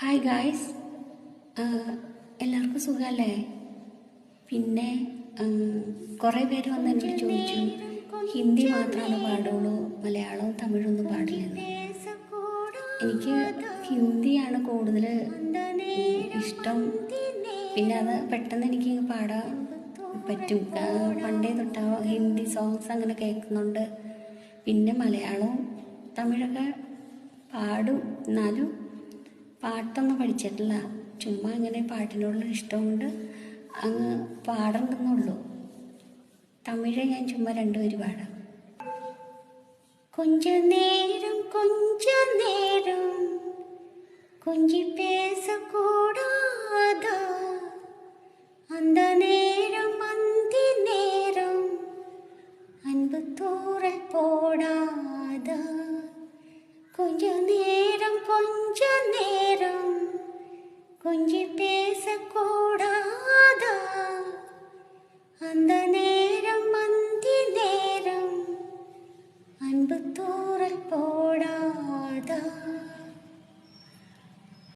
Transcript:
Hi guys എല്ലാവർക്കും സുഖമല്ലേ പിന്നെ കുറേ പേര് വന്ന് എന്നോട് ചോദിച്ചു ഹിന്ദി മാത്രമാണ് പാടുള്ളൂ? മലയാളവും തമിഴൊന്നും പാടില്ലെന്ന്. എനിക്ക് ഹിന്ദിയാണ് കൂടുതൽ ഇഷ്ടം. പിന്നെ അത് പെട്ടെന്ന് എനിക്ക് പാടാൻ പറ്റും. പണ്ടേ തൊട്ടാ ഹിന്ദി സോങ്സ് അങ്ങനെ കേൾക്കുന്നുണ്ട്. പിന്നെ മലയാളവും തമിഴൊക്കെ പാടും. എന്നാലും പാട്ടൊന്നും പഠിച്ചിട്ടില്ല ചുമ്മാ ഇങ്ങനെ പാട്ടിനോടുള്ള ഇഷ്ടം കൊണ്ട് അങ്ങ് പാടണ്ടെന്നുള്ളൂ തമിഴ് ഞാൻ ചുമ്മാ രണ്ടുപേര് പാടാം கொஞ்ச நேரம் கொஞ்ச நேரம் கொஞ்சி பேசக்கூடாதா அந்த நேரம் அந்தி நேரம் அன்பு தூரல் போடாதா கொஞ்ச நேரம் கொஞ்ச நேரம் கொஞ்சி பேசக்கூடாதா? அந்த நேரம் அந்தி நேரம் அன்பு தூரல் போடாதா?